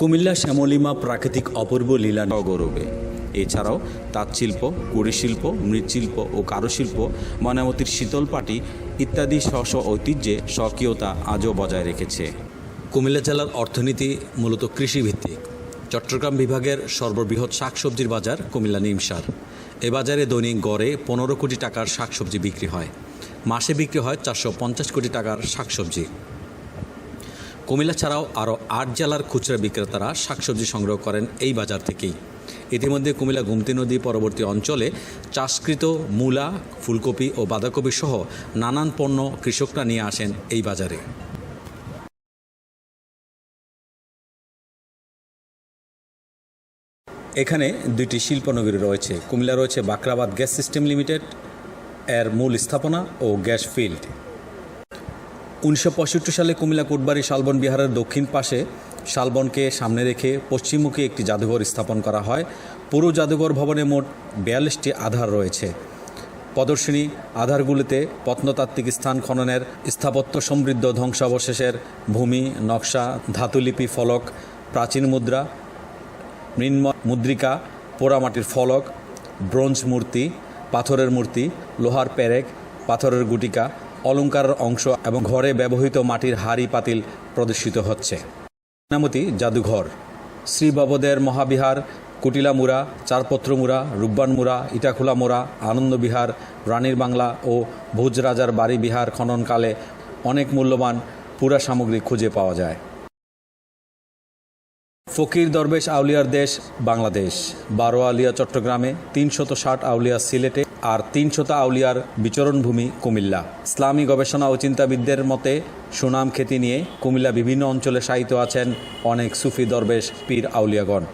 কুমিল্লা শ্যামলিমা প্রাকৃতিক অপূর্ব লীলা গৌরবে এছাড়াও তাঁতশিল্প কুড়িশিল্প মৃৎশিল্প ও কারুশিল্প ময়নামতির শীতল পাটি ইত্যাদি স্ব স্ব ঐতিহ্যে স্বকীয়তা আজও বজায় রেখেছে। কুমিল্লা জেলার অর্থনীতি মূলত কৃষিভিত্তিক। চট্টগ্রাম বিভাগের সর্ববৃহৎ শাকসবজির বাজার কুমিল্লা নিমসার। এ বাজারে দৈনিক গড়ে পনেরো কোটি টাকার শাকসবজি বিক্রি হয়। মাসে বিক্রি হয় চারশো পঞ্চাশ কোটি টাকার শাকসবজি। কুমিল্লা ছাড়াও আরও আট জেলার খুচরা বিক্রেতারা শাকসবজি সংগ্রহ করেন এই বাজার থেকেই। ইতিমধ্যে কুমিল্লা গুমতি নদী পরবর্তী অঞ্চলে চাষকৃত মূলা, ফুলকপি ও বাঁধাকপি সহ নানান পণ্য কৃষকরা নিয়ে আসেন এই বাজারে। এখানে দুইটি শিল্পনগরী রয়েছে। কুমিল্লা রয়েছে বাকরাবাদ গ্যাস সিস্টেম লিমিটেড, এর মূল স্থাপনা ও গ্যাস ফিল্ড। উনিশশো পঁয়ষট্টি সালে কুমিল্লা কোটবাড়ি শালবন বিহারের দক্ষিণ পাশে শালবনকে সামনে রেখে পশ্চিমমুখী একটি জাদুঘর স্থাপন করা হয়। পুরো জাদুঘর ভবনে মোট বিয়াল্লিশটি আধার রয়েছে। প্রদর্শনী, আধারগুলিতে প্রত্নতাত্ত্বিক স্থান খননের, স্থাপত্য সমৃদ্ধ ধ্বংসাবশেষের ভূমি, নকশা, ধাতুলিপি ফলক, প্রাচীন মুদ্রা মৃন্ম মুদ্রিকা, পোড়ামাটির ফলক, ব্রোঞ্জ মূর্তি, পাথরের মূর্তি, লোহার পেরেক, পাথরের গুটিকা অলংকারের অংশ এবং ঘরে ব্যবহৃত মাটির হাড়ি পাতিল প্রদর্শিত হচ্ছে। নামতি জাদুঘর শ্রী বাবদের মহাবিহার কুটিলামুড়া চারপত্রমুড়া রূপবানমুড়া ইটাখোলা মোড়া আনন্দবিহার রানীর বাংলা ও ভুজ রাজার বাড়ি বিহার খননকালে অনেক মূল্যবান পুরা সামগ্রী খুঁজে পাওয়া যায়। ফকির দরবেশ আউলিয়ার দেশ বাংলাদেশ। বারো আউলিয়া চট্টগ্রামে তিনশত ষাট আউলিয়া সিলেটে আর তিনশোতা আউলিয়ার বিচরণভূমি কুমিল্লা। ইসলামী গবেষণা ও চিন্তাবিদদের মতে, সুনাম খ্যাতি নিয়ে কুমিল্লা বিভিন্ন অঞ্চলে সাহিত্য আছেন অনেক সুফি দরবেশ পীর আউলিয়াগণ।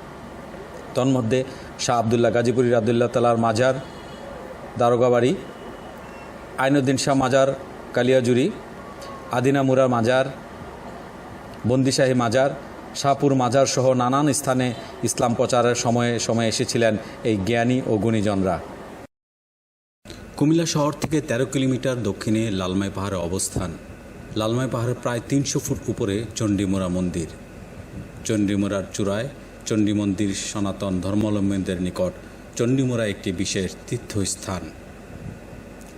তন্মধ্যে, শাহ আবদুল্লাহ গাজীপুরী আবদুল্লাহ তালার মাজার, দারোগাবাড়ি আইনুদ্দিন শাহ মাজার কালিয়াজুরি আদিনামুরা মাজার, বন্দিশাহী মাজার, শাহপুর মাজার সহ নানান স্থানে ইসলাম প্রচারের সময়ে সময়ে এসেছিলেন এই জ্ঞানী ও গুণীজনরা। কুমিল্লা শহর থেকে ১৩ কিলোমিটার দক্ষিণে লালমাই পাহাড়ে অবস্থান। লালমাই পাহাড়ের প্রায় তিনশো ফুট উপরে চণ্ডীমোড়া মন্দির। চণ্ডীমোড়ার চূড়ায় চণ্ডী মন্দির সনাতন ধর্মাবলম্বীদের নিকট চণ্ডীমোড়া একটি বিশেষ তীর্থস্থান।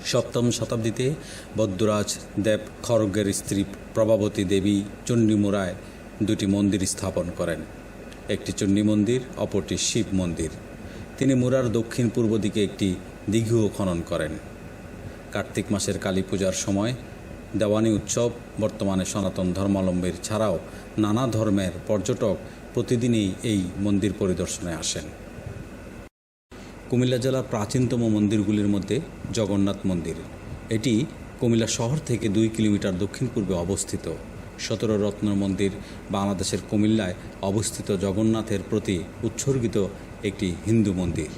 সপ্তম শতাব্দীতে বদ্যরাজ দেব খড়গের স্ত্রী প্রভাবতী দেবী চণ্ডীমোড়ায় দুটি মন্দির স্থাপন করেন। একটি চণ্ডী মন্দির অপরটি শিব মন্দির। তিনি মুরার দক্ষিণ পূর্ব দিকে একটি দিঘিও খনন করেন। কার্তিক মাসের কালী পূজার সময় দেওয়ানি উৎসব বর্তমানে সনাতন ধর্মাবলম্বীর ছাড়াও নানা ধর্মের পর্যটক প্রতিদিনই এই মন্দির পরিদর্শনে আসেন। কুমিল্লা জেলার প্রাচীনতম মন্দিরগুলির মধ্যে জগন্নাথ মন্দির। এটি কুমিল্লা শহর থেকে দুই কিলোমিটার দক্ষিণ পূর্বে অবস্থিত। সতেরো রত্ন মন্দির বাংলাদেশের কুমিল্লায় অবস্থিত জগন্নাথের প্রতি উৎসর্গিত একটি হিন্দু মন্দির।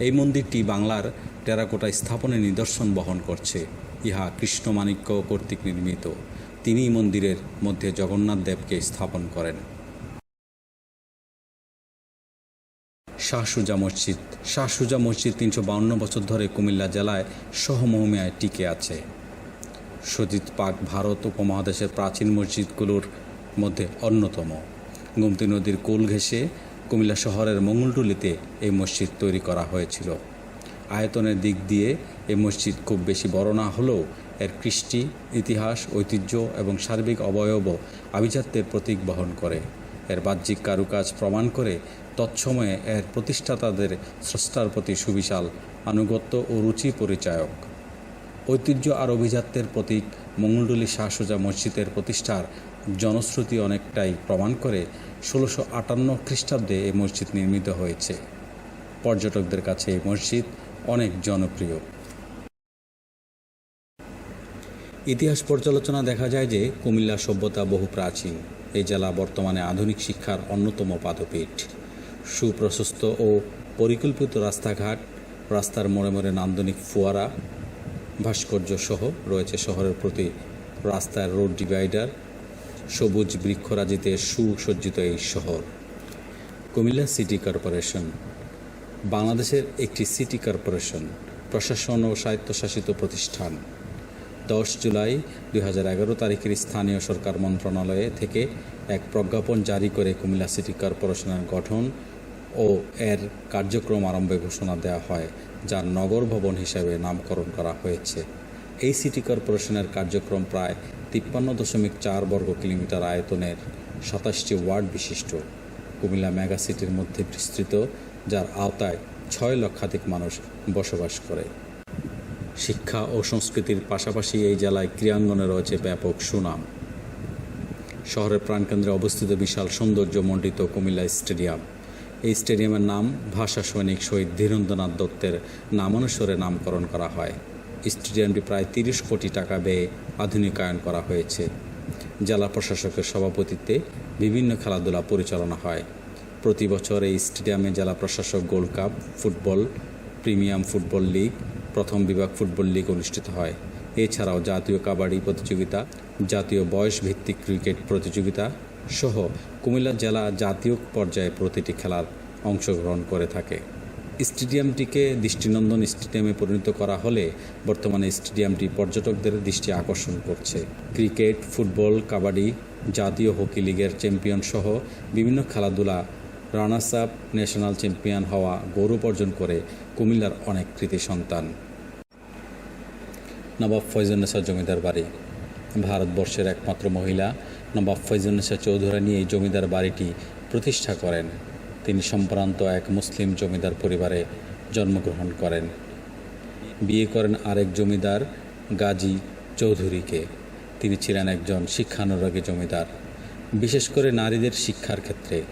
এই মন্দিরটি বাংলার টেরাকোটা স্থাপনের নিদর্শন বহন করছে। ইহা কৃষ্ণমাণিক্য কর্তৃক নির্মিত। তিনি মন্দিরের মধ্যে জগন্নাথ দেবকে স্থাপন করেন। শাহসুজা মসজিদ। শাহসুজা মসজিদ তিনশো বাউন্ন বছর ধরে কুমিল্লা জেলায় সহমহমিয়ায় টিকে আছে। সজিত পাক ভারত উপমহাদেশের প্রাচীন মসজিদগুলোর মধ্যে অন্যতম। গোমতী নদীর কোল ঘেঁষে কুমিল্লা শহরের মঙ্গলটুলিতে এই মসজিদ তৈরি করা হয়েছিল। আয়তনের দিক দিয়ে এই মসজিদ খুব বেশি বড় না হলেও এর কৃষ্টি, ইতিহাস, ঐতিহ্য এবং সার্বিক অবয়ব আভিজাত্যের প্রতীক বহন করে। এর বাহ্যিক কারুকাজ প্রমাণ করে তৎসময়ে এর প্রতিষ্ঠাতাদের স্রষ্টার প্রতি সুবিশাল, আনুগত্য ও রুচি পরিচায়ক। ঐতিহ্য আর অভিজাত্যের প্রতীক মঙ্গলডুলি শাহসুজা মসজিদের প্রতিষ্ঠার জনশ্রুতি অনেকটাই প্রমাণ করে ষোলোশো আটান্ন খ্রিস্টাব্দে এই মসজিদ নির্মিত হয়েছে। পর্যটকদের কাছে এই মসজিদ অনেক জনপ্রিয়। ইতিহাস পর্যালোচনা দেখা যায় যে কুমিল্লা সভ্যতা বহু প্রাচীন। এই জেলা বর্তমানে আধুনিক শিক্ষার অন্যতম পাদপীঠ। সুপ্রশস্ত ও পরিকল্পিত রাস্তাঘাট, রাস্তার মোড়ে মোড়ে নান্দনিক ফোয়ারা ভাস্কর্য সহ রয়েছে শহরের প্রতি রাস্তার রোড ডিভাইডার সবুজ বৃক্ষরাজিতে সুসজ্জিত এই শহর। কুমিল্লা সিটি কর্পোরেশন, বাংলাদেশের একটি সিটি কর্পোরেশন, প্রশাসন ও স্বায়ত্তশাসিত প্রতিষ্ঠান। দশ জুলাই দুই হাজার এগারো তারিখের স্থানীয় সরকার মন্ত্রণালয়ে থেকে এক প্রজ্ঞাপন জারি করে কুমিল্লা সিটি কর্পোরেশনের গঠন ও এর কার্যক্রম আরম্ভে ঘোষণা দেওয়া হয়, যার নগর ভবন হিসাবে নামকরণ করা হয়েছে। এই সিটি কর্পোরেশনের কার্যক্রম প্রায় তিপ্পান্ন দশমিক চার বর্গ কিলোমিটার আয়তনের সাতাশটি ওয়ার্ড বিশিষ্ট। কুমিল্লা মেগা সিটির মধ্যে বিস্তৃত, যার আওতায় ছয় লক্ষাধিক মানুষ বসবাস করে। শিক্ষা ও সংস্কৃতির পাশাপাশি এই জেলায় ক্রীড়াঙ্গনে রয়েছে ব্যাপক সুনাম। শহরের প্রাণকেন্দ্রে অবস্থিত বিশাল সৌন্দর্যমণ্ডিত কুমিল্লা স্টেডিয়াম। এই স্টেডিয়ামের নাম ভাষা সৈনিক শহীদ ধীরেন্দ্রনাথ দত্তের নামানুসারে নামকরণ করা হয়। স্টেডিয়ামটি প্রায় তিরিশ কোটি টাকা ব্যয়ে আধুনিকায়ন করা হয়েছে। জেলা প্রশাসকের সভাপতিত্বে বিভিন্ন খেলাধুলা পরিচালনা হয়। প্রতি বছর এই স্টেডিয়ামে জেলা প্রশাসক gold cup, football, premium football league, প্রথম বিভাগ ফুটবল লীগ অনুষ্ঠিত হয়। এছাড়াও জাতীয় কাবাডি প্রতিযোগিতা, জাতীয় বয়স ভিত্তিক ক্রিকেট প্রতিযোগিতা সহ কুমিল্লা জেলা জাতীয় পর্যায়ে প্রতিটি খেলার অংশগ্রহণ করে থাকে। স্টেডিয়ামটিকে দৃষ্টিনন্দন স্টেডিয়ামে পরিণত করা হলে বর্তমানে স্টেডিয়ামটি পর্যটকদের দৃষ্টি আকর্ষণ করছে। ক্রিকেট, ফুটবল, কাবাডি জাতীয় হকি লিগের চ্যাম্পিয়ন সহ বিভিন্ন খেলাধুলা রানার্স আপ ন্যাশনাল চ্যাম্পিয়ন হওয়া গৌরব অর্জন করে কুমিল্লার অনেক কৃতি সন্তান। নবাব ফয়জুন্নেসা জমিদার বাড়ি। ভারতবর্ষের একমাত্র মহিলা নবাব ফয়জুন্নেসা চৌধুরানী এই জমিদার বাড়িটি প্রতিষ্ঠা করেন। তিনি সম্ভ্রান্ত এক মুসলিম জমিদার পরিবারে জন্মগ্রহণ করেন। বিয়ে করেন আরেক জমিদার, গাজী চৌধুরীকে। তিনি ছিলেন একজন শিক্ষানুরাগী জমিদার। বিশেষ করে নারীদের শিক্ষার ক্ষেত্রে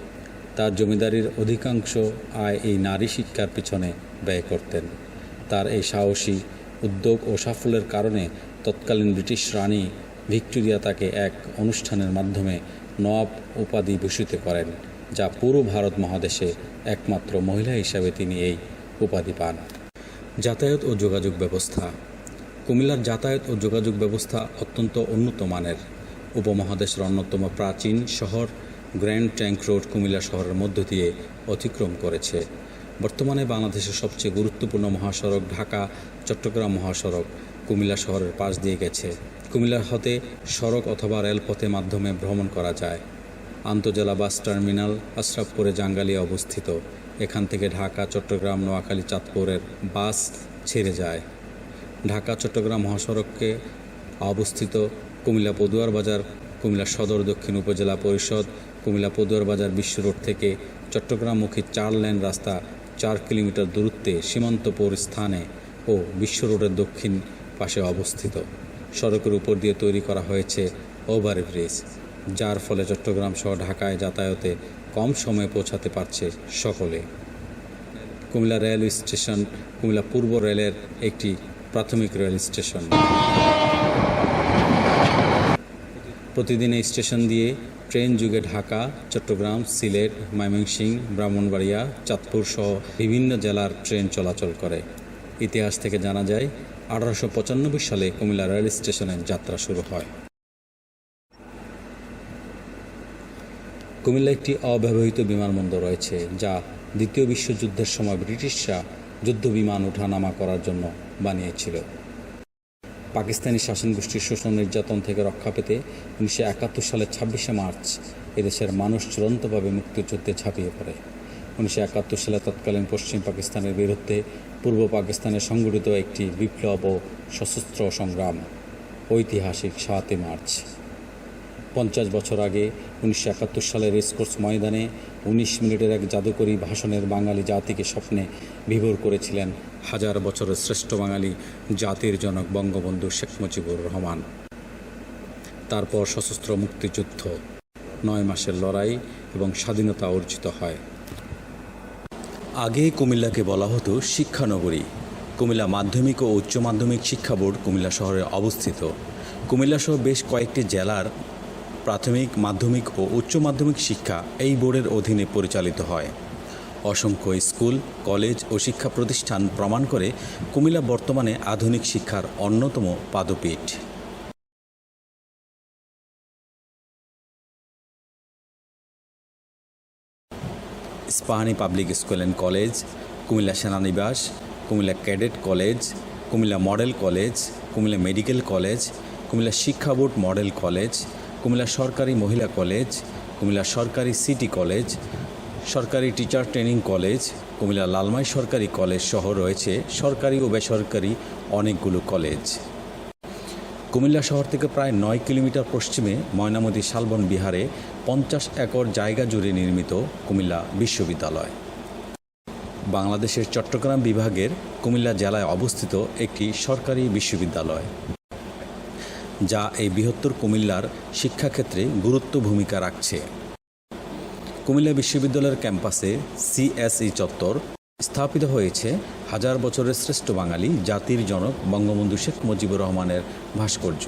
তার জমিদারির অধিকাংশ আয় এই নারী শিক্ষার পিছনে ব্যয় করতেন। তার এই সাহসী উদ্যোগ ও সাফল্যের কারণে তৎকালীন ব্রিটিশ রানী ভিক্টোরিয়া তাকে এক অনুষ্ঠানের মাধ্যমে নবাব উপাধি ভূষিত করেন। যা পুরো ভারত মহাদেশে একমাত্র মহিলা হিসাবে তিনি এই উপাধি পান। যাতায়াত ও যোগাযোগ ব্যবস্থা। কুমিল্লার যাতায়াত ও যোগাযোগ ব্যবস্থা অত্যন্ত উন্নত মানের। উপমহাদেশের অন্যতম প্রাচীন শহর গ্র্যান্ড ট্যাঙ্ক রোড কুমিল্লা শহরের মধ্য দিয়ে অতিক্রম করেছে। বর্তমানে বাংলাদেশের সবচেয়ে গুরুত্বপূর্ণ মহাসড়ক ঢাকা, চট্টগ্রাম মহাসড়ক কুমিল্লা শহরের পাশ দিয়ে গেছে। কুমিল্লার হতে সড়ক অথবা রেলপথের মাধ্যমে ভ্রমণ করা যায়। আন্তজেলা বাস টার্মিনাল আশরাফপুরে জাঙ্গালিয়া অবস্থিত। এখান থেকে ঢাকা, চট্টগ্রাম, নোয়াখালী, চাঁদপুরের বাস ছেড়ে যায়। ঢাকা, চট্টগ্রাম মহাসড়ককে অবস্থিত কুমিল্লা পদুয়ার বাজার, কুমিল্লা সদর দক্ষিণ উপজেলা পরিষদ, কুমিল্লা পদুয়ার বাজার বিশ্ব রোড থেকে চট্টগ্রামমুখী চার লেন রাস্তা চার কিলোমিটার দূরত্বে সীমান্তপুর স্থানে ও বিশ্ব রোডের দক্ষিণ পাশে অবস্থিত। সড়কের উপর দিয়ে তৈরি করা হয়েছে ওভারব্রিজ। যার ফলে চট্টগ্রাম সহ ঢাকায় যাতায়াতে কম সময়ে পৌঁছাতে পারছে সকলে। কুমিল্লা রেল স্টেশন, কুমিল্লা পূর্ব রেলের একটি প্রাথমিক রেল স্টেশন। প্রতিদিন এই স্টেশন দিয়ে ট্রেন যুগে ঢাকা, চট্টগ্রাম, সিলেট ময়মনসিংহ ব্রাহ্মণবাড়িয়া, চাঁদপুর সহ বিভিন্ন জেলার ট্রেন চলাচল করে। ইতিহাস থেকে জানা যায়, আঠারোশো পঁচানব্বই সালে কুমিল্লা রেল স্টেশনের যাত্রা শুরু হয়। কুমিল্লা একটি অব্যবহৃত বিমানবন্দর রয়েছে, যা দ্বিতীয় বিশ্বযুদ্ধের সময় ব্রিটিশরা যুদ্ধ বিমান ওঠানামা করার জন্য বানিয়েছিল। পাকিস্তানি শাসন গোষ্ঠীর শোষণ নির্যাতন থেকে রক্ষা পেতে উনিশশো একাত্তর সালের ছাব্বিশে মার্চ এদেশের মানুষ চূড়ান্তভাবে মুক্তিযুদ্ধে ঝাঁপিয়ে পড়ে। উনিশশো একাত্তর সালে তৎকালীন পশ্চিম পাকিস্তানের বিরুদ্ধে পূর্ব পাকিস্তানে সংগঠিত একটি বিপ্লব ও সশস্ত্র সংগ্রাম। ঐতিহাসিক সাতই মার্চ। পঞ্চাশ বছর আগে উনিশশো একাত্তর সালের রেসকোর্স ময়দানে উনিশ মিনিটের এক জাদুকরী ভাষণের বাঙালি জাতিকে স্বপ্নে বিভোর করেছিলেন হাজার বছরের শ্রেষ্ঠ বাঙালি জাতির জনক বঙ্গবন্ধু শেখ মুজিবুর রহমান। তারপর সশস্ত্র মুক্তিযুদ্ধ, নয় মাসের লড়াই এবং স্বাধীনতা অর্জিত হয়। আগে কুমিল্লাকে বলা হতো শিক্ষানগরী। কুমিল্লা মাধ্যমিক ও উচ্চ মাধ্যমিক শিক্ষা বোর্ড কুমিল্লা শহরে অবস্থিত। কুমিল্লা সহ বেশ কয়েকটি জেলার প্রাথমিক, মাধ্যমিক ও উচ্চ মাধ্যমিক শিক্ষা এই বোর্ডের অধীনে পরিচালিত হয়। অসংখ্য স্কুল, কলেজ ও শিক্ষা প্রতিষ্ঠান প্রমাণ করে কুমিল্লা বর্তমানে আধুনিক শিক্ষার অন্যতম পাদপীঠ। Ispahani public school and college, Comilla সেনানিবাস, Comilla cadet college, Comilla model college, Comilla medical college, Comilla শিক্ষা বোর্ড মডেল কলেজ কুমিল্লা সরকারি মহিলা কলেজ, কুমিল্লা সরকারি সিটি কলেজ, সরকারি teacher training college, Comilla Lalmai সরকারি কলেজ সহ রয়েছে সরকারি ও বেসরকারি অনেকগুলো কলেজ। কুমিল্লা শহর থেকে প্রায় নয় কিলোমিটার পশ্চিমে ময়নামতি শালবন বিহারে পঞ্চাশ একর জায়গা জুড়ে নির্মিত কুমিল্লা বিশ্ববিদ্যালয়। বাংলাদেশের চট্টগ্রাম বিভাগের কুমিল্লা জেলায় অবস্থিত একটি সরকারি বিশ্ববিদ্যালয়। যা এই বৃহত্তর কুমিল্লার শিক্ষাক্ষেত্রে গুরুত্ব ভূমিকা রাখছে। কুমিল্লা বিশ্ববিদ্যালয়ের ক্যাম্পাসে সিএসই চত্বর স্থাপিত হয়েছে হাজার বছরের শ্রেষ্ঠ বাঙালি জাতির জনক বঙ্গবন্ধু শেখ মুজিবুর রহমানের ভাস্কর্য।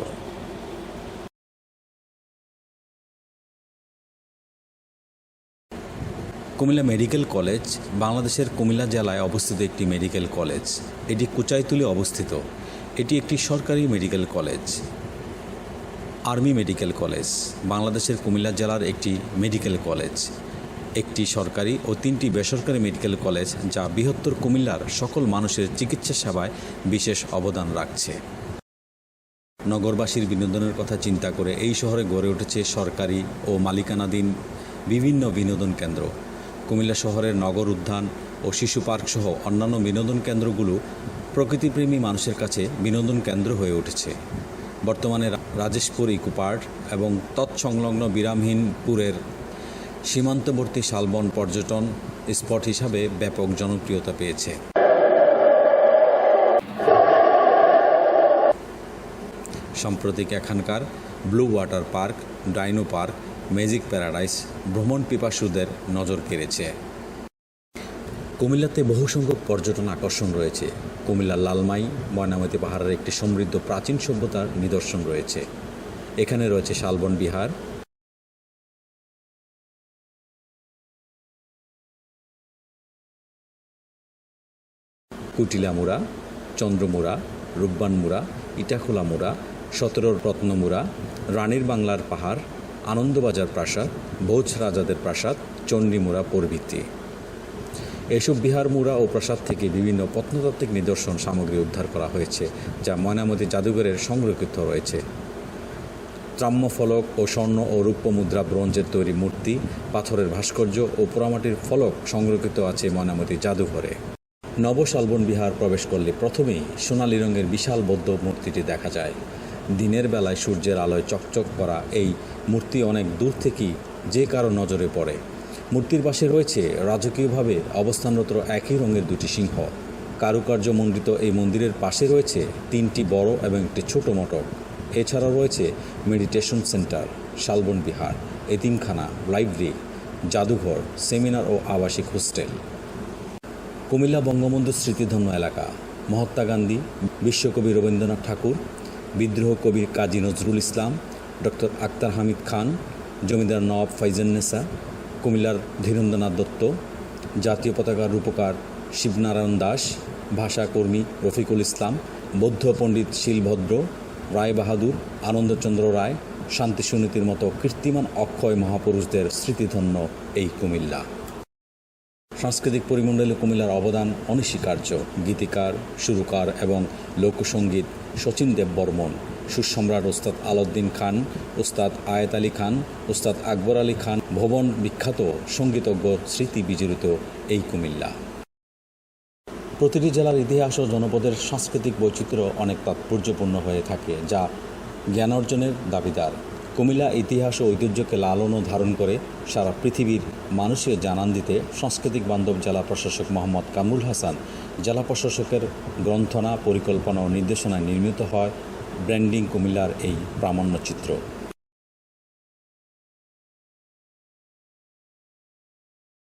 কুমিল্লা মেডিকেল কলেজ বাংলাদেশের কুমিল্লা জেলায় অবস্থিত একটি মেডিকেল কলেজ। এটি কুচাইতুলে অবস্থিত। এটি একটি সরকারি medical college. Army medical college, বাংলাদেশের কুমিল্লা জেলার একটি মেডিকেল কলেজ, একটি সরকারি ও তিনটি বেসরকারি মেডিকেল কলেজ যা বৃহত্তর কুমিল্লার সকল মানুষের চিকিৎসা সেবায় বিশেষ অবদান রাখছে। নগরবাসীর বিনোদনের কথা চিন্তা করে এই শহরে গড়ে উঠেছে সরকারি ও মালিকানাধীন বিভিন্ন বিনোদন কেন্দ্র। কুমিল্লা শহরের নগর উদ্যান ও শিশু পার্ক সহ অন্যান্য বিনোদন কেন্দ্রগুলো প্রকৃতিপ্রেমী মানুষের কাছে বিনোদন কেন্দ্র হয়ে উঠেছে। বর্তমানে রাজেশপুর ইকো পার্ক এবং তৎসংলগ্ন বিরামহীনপুরের সীমান্তবর্তী শালবন পর্যটন স্পট হিসাবে ব্যাপক জনপ্রিয়তা পেয়েছে। সাম্প্রতিক এখানকার blue water park, dino park, magic paradise, ভ্রমণ পিপাসুদের নজর কেড়েছে। কুমিল্লাতে বহু সংখ্যক পর্যটন আকর্ষণ রয়েছে। কুমিল্লার লালমাই, ময়নামতি পাহাড়ের একটি সমৃদ্ধ প্রাচীন সভ্যতার নিদর্শন রয়েছে। এখানে রয়েছে শালবন বিহার। কুটিলামুড়া চন্দ্রমুড়া রূপবানমুড়া ইটাখোলামুড়া সতেরো রত্নমুড়া রানীর বাংলার পাহাড়, আনন্দবাজার প্রাসাদ, ভোজ রাজাদের প্রাসাদ চণ্ডীমুড়া প্রভৃতি। এসব বিহার মুড়া ও প্রাসাদ থেকে বিভিন্ন প্রত্নতাত্ত্বিক নিদর্শন সামগ্রী উদ্ধার করা হয়েছে, যা ময়নামতি জাদুঘরের সংরক্ষিত রয়েছে। ত্রাম্যফলক ও স্বর্ণ ও রূপ্য মুদ্রা ব্রোঞ্জের তৈরি মূর্তি, পাথরের ভাস্কর্য ও পোড়ামাটির ফলক সংরক্ষিত আছে ময়নামতি জাদুঘরে। নবশালবন বিহার প্রবেশ করলে প্রথমেই সোনালী রঙের বিশাল বৌদ্ধ মূর্তিটি দেখা যায়। দিনের বেলায় সূর্যের আলোয় চকচক করা এই মূর্তি অনেক দূর থেকেই যে কারও নজরে পড়ে। মূর্তির পাশে রয়েছে রাজকীয়ভাবে অবস্থানরত একই রঙের দুটি সিংহ। কারুকার্য মণ্ডিত এই মন্দিরের পাশে রয়েছে তিনটি বড় এবং একটি ছোট মটক এছাড়াও রয়েছে মেডিটেশন সেন্টার, শালবন বিহার, এতিমখানা, লাইব্রেরি, জাদুঘর, সেমিনার ও আবাসিক হোস্টেল। কুমিল্লা বঙ্গবন্ধু স্মৃতিধন্য এলাকা। মহাত্মা গান্ধী, বিশ্বকবি রবীন্দ্রনাথ ঠাকুর, বিদ্রোহ কবি কাজী নজরুল ইসলাম, ডক্টর আক্তার হামিদ খান, জমিদার নওয়াব ফাইজান্নেসা কুমিল্লার ধীরেন্দ্রনাথ দত্ত, জাতীয় পতাকার রূপকার শিবনারায়ণ দাস, ভাষাকর্মী রফিকুল ইসলাম, বৌদ্ধ পণ্ডিত শিলভদ্র রায় বাহাদুর আনন্দচন্দ্র রায় শান্তি সুনীতির মতো কীর্তিমান অক্ষয় মহাপুরুষদের স্মৃতিধন্য এই কুমিল্লা। সাংস্কৃতিক পরিমণ্ডলে কুমিল্লার অবদান অনস্বীকার্য। গীতিকার, সুরকার এবং লোকসঙ্গীত শচীন দেব বর্মন সুসম্রাট ওস্তাদ আলাউদ্দিন খান, ওস্তাদ আয়েত আলী খান, ওস্তাদ আকবর আলী খান, ভবন বিখ্যাত সঙ্গীতজ্ঞ স্মৃতি বিজড়িত এই কুমিল্লা। প্রতিটি জেলার ইতিহাস ও জনপদের সাংস্কৃতিক বৈচিত্র্য অনেক তাৎপর্যপূর্ণ হয়ে থাকে, যা জ্ঞান অর্জনের দাবিদার। কুমিল্লা ইতিহাস ও ঐতিহ্যকে লালন ও ধারণ করে সারা পৃথিবীর মানুষকে জানান দিতে সাংস্কৃতিক বান্ধব জেলা প্রশাসক মোহাম্মদ কামরুল হাসান, জেলা প্রশাসকের গ্রন্থনা, পরিকল্পনা ও নির্দেশনায় নির্মিত হয় ব্র্যান্ডিং কুমিল্লার এই প্রামাণ্যচিত্র